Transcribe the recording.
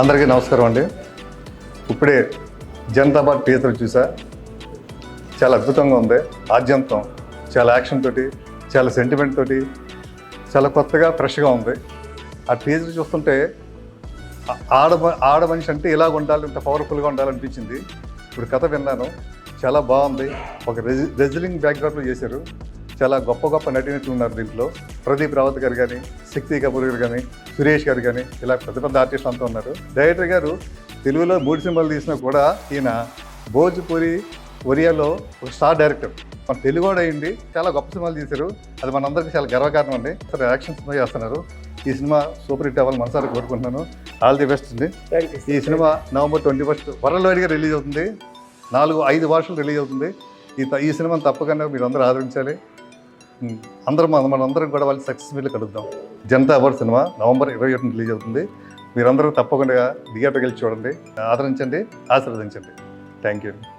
అందరికీ నమస్కారం అండి. ఇప్పుడే జనతాబాద్ టీచర్ చూసా. చాలా అద్భుతంగా ఉంది. ఆద్యంతం చాలా యాక్షన్ తోటి చాలా సెంటిమెంట్ తోటి చాలా కొత్తగా ఫ్రెష్గా ఉంది. ఆ టీజర్ చూస్తుంటే ఆడ ఆడ మనిషి అంటే ఇలాగ ఉండాలి ఇంత పవర్ఫుల్గా ఉండాలనిపించింది. ఇప్పుడు కథ విన్నాను. చాలా బాగుంది. ఒక రెజి రెజిలింగ్ బ్యాక్గ్రౌండ్లో చేశారు. చాలా గొప్ప గొప్ప నటినట్లు ఉన్నారు దీంట్లో. ప్రదీప్ రావత్ గారు కానీ శక్తి కపూర్ గారు కానీ సురేష్ గారు కానీ ఇలా పెద్ద పెద్ద ఆర్టిస్టులు అంతా ఉన్నారు. డైరెక్టర్ గారు తెలుగులో మూడు సినిమాలు తీసినా కూడా ఈయన భోజ్పురి ఒరియాలో ఒక స్టార్ డైరెక్టర్. మన తెలుగు కూడా అయింది చాలా గొప్ప సినిమాలు తీశారు. అది మనందరికీ చాలా గర్వకారణం అండి. సరే యాక్షన్ సినిమా చేస్తున్నారు. ఈ సినిమా సూపర్ హిట్ అవ్వాలని మనసారి కోరుకుంటున్నాను. ఆల్ ది బెస్ట్ అండి. ఈ cinema November twenty first world వైడ్గా రిలీజ్ అవుతుంది. నాలుగు ఐదు భాషలు రిలీజ్ అవుతుంది. ఈ ఈ సినిమాని తప్పకుండా మీరు అందరూ ఆదరించాలి. అందరం మన అందరం కూడా వాళ్ళ సక్సెస్ మీద కలుద్దాం. జనతా అవార్డ్ సినిమా నవంబర్ ఇరవై ఒకటిన రిలీజ్ అవుతుంది. మీరందరూ తప్పకుండా థియేటర్కి వెళ్ళి చూడండి. ఆదరించండి ఆశీర్వదించండి. Thank you.